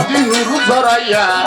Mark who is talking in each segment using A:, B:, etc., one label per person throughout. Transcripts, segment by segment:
A: Ah,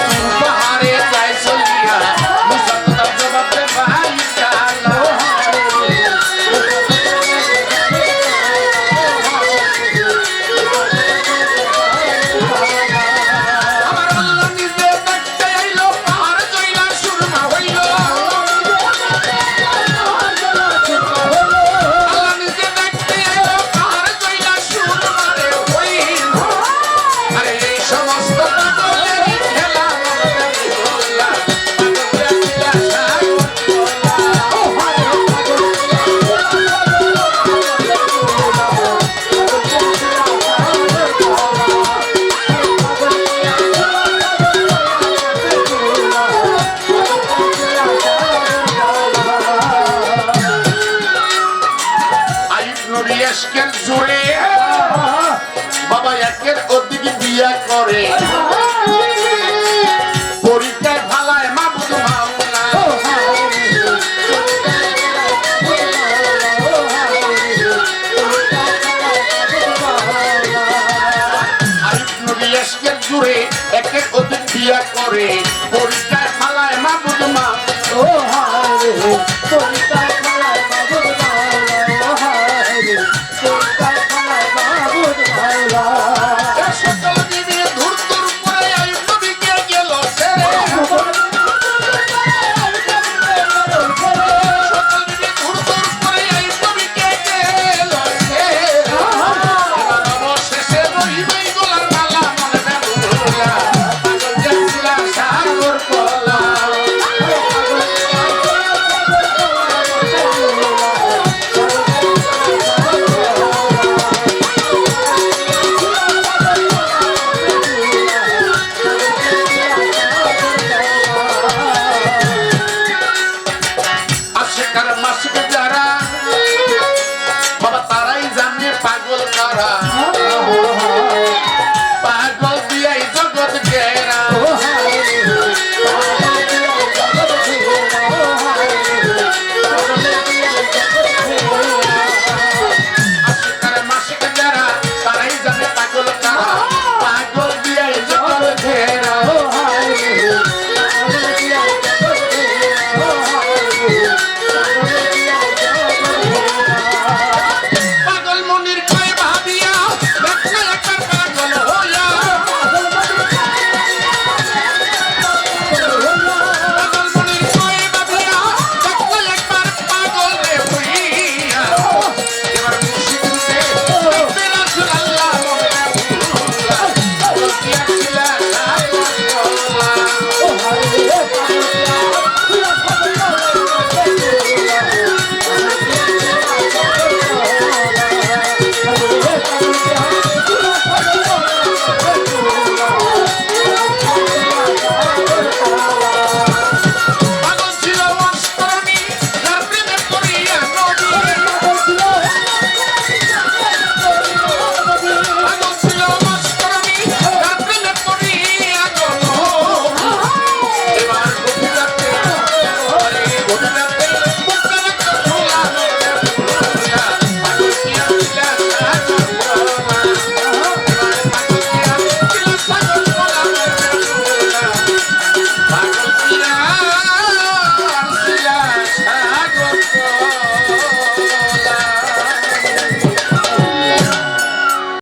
A: যাবে পরীক্ষা ভালায় মা বুধু জুড়ে একের অধিক বিয়া করে পরীক্ষা ভালায় মা।
B: বুধু ও হা পরীক্ষা